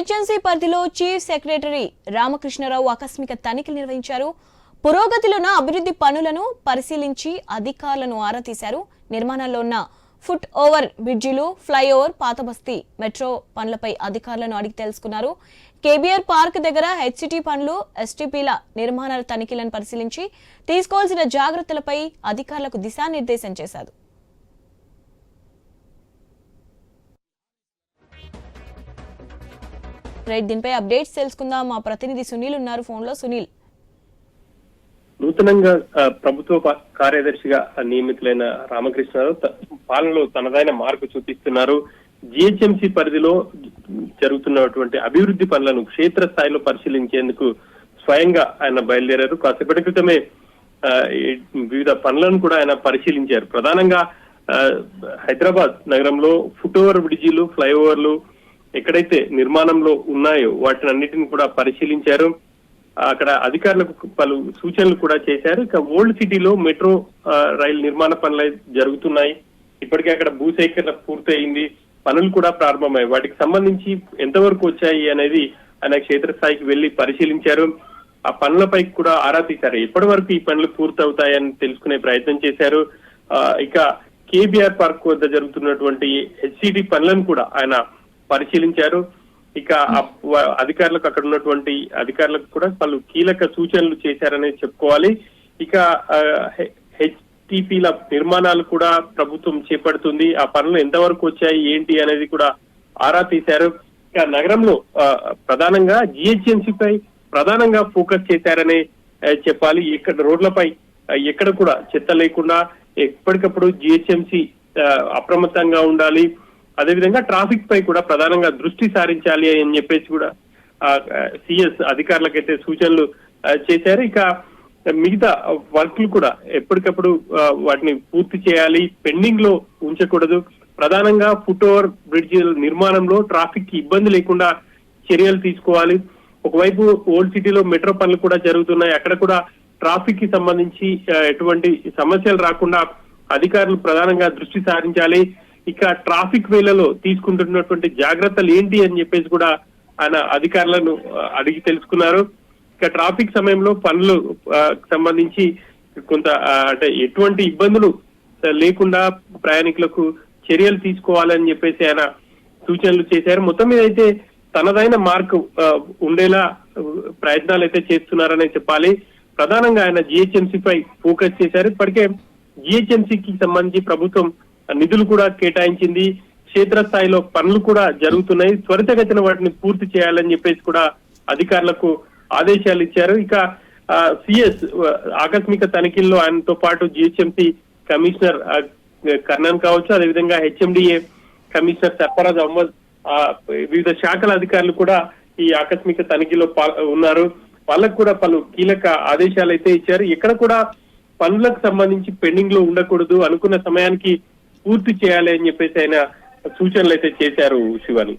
Agency పరిధిలో chief secretary Ramakrishna Rao ఆకస్మిక తనిఖీలు నిర్వహించారు. పురోగతిలోన అభివృద్ధి పనులను పరిశీలించి అధికారులను ఆరా తీశారు. నిర్మాణంలో ఉన్న ఫుట్ ఓవర్ బ్రిడ్జిలు ఫ్లైఓవర్ పాతబస్తీ మెట్రో పనులపై అధికారులను అడిగి తెలుసుకున్నారు. కేబీఆర్ పార్క్ దగ్గర హెచ్సిటీ పనులు ఎస్టీపీల నిర్మాణాల తనిఖీలను పరిశీలించి తీసుకోవాల్సిన జాగ్రత్తలపై అధికారులకు దిశానిర్దేశం చేశారు. రైట్ దీనిపై అప్డేట్స్ తెలుసుకుందాం. మా ప్రతినిధి సునీల్ ఉన్నారు ఫోన్లో సునీల్. నూతనంగా ప్రభుత్వ కార్యదర్శిగా నియమితులైన రామకృష్ణరావు పాలనలో తనదైన మార్పు చూపిస్తున్నారు. జిహెచ్ఎంసీ పరిధిలో జరుగుతున్నటువంటి అభివృద్ధి పనులను క్షేత్ర స్థాయిలో పరిశీలించేందుకు స్వయంగా ఆయన బయలుదేరారు. కాసేపటి క్రితమే వివిధ పనులను కూడా ఆయన పరిశీలించారు. ప్రధానంగా ఆ, హైదరాబాద్ నగరంలో ఫుట్ ఓవర్ బ్రిడ్జిలు ఫ్లైఓవర్లు ఎక్కడైతే నిర్మాణంలో ఉన్నాయో వాటిని అన్నిటిని కూడా పరిశీలించారు. అక్కడ అధికారులకు పలు సూచనలు కూడా చేశారు. ఇక ఓల్డ్ సిటీలో మెట్రో రైలు నిర్మాణ పనులు అయితే జరుగుతున్నాయి. ఇప్పటికే అక్కడ భూసేకరణ పూర్తయింది. పనులు కూడా ప్రారంభమయ్యాయి. వాటికి సంబంధించి ఎంతవరకు వచ్చాయి అనేది ఆయన క్షేత్రస్థాయికి వెళ్ళి పరిశీలించారు. ఆ పనులపై కూడా ఆరా తీశారు. ఎప్పటి వరకు ఈ పనులు పూర్తవుతాయని తెలుసుకునే ప్రయత్నం చేశారు. ఇక కేబీఆర్ పార్క్ వద్ద జరుగుతున్నటువంటి హెచ్సిడి పనులను కూడా ఆయన పరిశీలించారు. ఇక అధికారులకు అక్కడ ఉన్నటువంటి అధికారులకు కూడా పలు కీలక సూచనలు చేశారనే చెప్పుకోవాలి. ఇక హెచ్టిపిల నిర్మాణాలు కూడా ప్రభుత్వం చేపడుతుంది. ఆ పనులు ఎంతవరకు వచ్చాయి ఏంటి అనేది కూడా ఆరా తీశారు. ఇక నగరంలో ప్రధానంగా జిహెచ్ఎంసీపై పై ప్రధానంగా ఫోకస్ చేశారనే చెప్పాలి. ఇక్కడ రోడ్లపై ఎక్కడ కూడా చెత్త లేకుండా ఎప్పటికప్పుడు జిహెచ్ఎంసి అప్రమత్తంగా ఉండాలి. అదేవిధంగా ట్రాఫిక్ పై కూడా ప్రధానంగా దృష్టి సారించాలి అని చెప్పేసి కూడా సిఎస్ అధికారులకైతే సూచనలు చేశారు. ఇక మిగతా వర్క్లు కూడా ఎప్పటికప్పుడు వాటిని పూర్తి చేయాలి పెండింగ్లో ఉంచకూడదు. ప్రధానంగా ఫుట్ ఓవర్ బ్రిడ్జ్ నిర్మాణంలో ట్రాఫిక్కి ఇబ్బంది లేకుండా చర్యలు తీసుకోవాలి. ఒకవైపు ఓల్డ్ సిటీలో మెట్రో పనులు కూడా జరుగుతున్నాయి. అక్కడ కూడా ట్రాఫిక్కి సంబంధించి ఎటువంటి సమస్యలు రాకుండా అధికారులు ప్రధానంగా దృష్టి సారించాలి. ఇక ట్రాఫిక్ వేలలో తీసుకుంటున్నటువంటి జాగ్రత్తలు ఏంటి అని చెప్పేసి కూడా ఆయన అధికారులను అడిగి తెలుసుకున్నారు. ఇక ట్రాఫిక్ సమయంలో పనులు సంబంధించి కొంత అంటే ఎటువంటి ఇబ్బందులు లేకుండా ప్రయాణికులకు చర్యలు తీసుకోవాలని చెప్పేసి ఆయన సూచనలు చేశారు. మొత్తం మీద అయితే తనదైన మార్క్ ఉండేలా ప్రయత్నాలు అయితే చేస్తున్నారనే చెప్పాలి. ప్రధానంగా ఆయన జిహెచ్ఎంసీ పై ఫోకస్ చేశారు. ఇప్పటికే జిహెచ్ఎంసీకి సంబంధించి ప్రభుత్వం నిధులు కూడా కేటాయించింది. క్షేత్రస్థాయిలో పనులు కూడా జరుగుతున్నాయి. త్వరితగతిన వాటిని పూర్తి చేయాలని చెప్పేసి కూడా అధికారులకు ఆదేశాలు ఇచ్చారు. ఇక సిఎస్ ఆకస్మిక తనిఖీల్లో ఆయనతో పాటు జిహెచ్ఎంసీ కమిషనర్ కర్ణన్ కావచ్చు అదేవిధంగా హెచ్ఎండిఏ కమిషనర్ సర్ఫరాజ్ అహ్మద్ ఆ, వివిధ శాఖల అధికారులు కూడా ఈ ఆకస్మిక తనిఖీలో ఉన్నారు. వాళ్ళకు కూడా పలు కీలక ఆదేశాలు అయితే ఇచ్చారు. ఇక్కడ కూడా పనులకు సంబంధించి పెండింగ్లో ఉండకూడదు. అనుకున్న సమయానికి పూర్తి చేయాలి అని చెప్పేసి ఆయన సూచనలు అయితే చేశారు శివాని.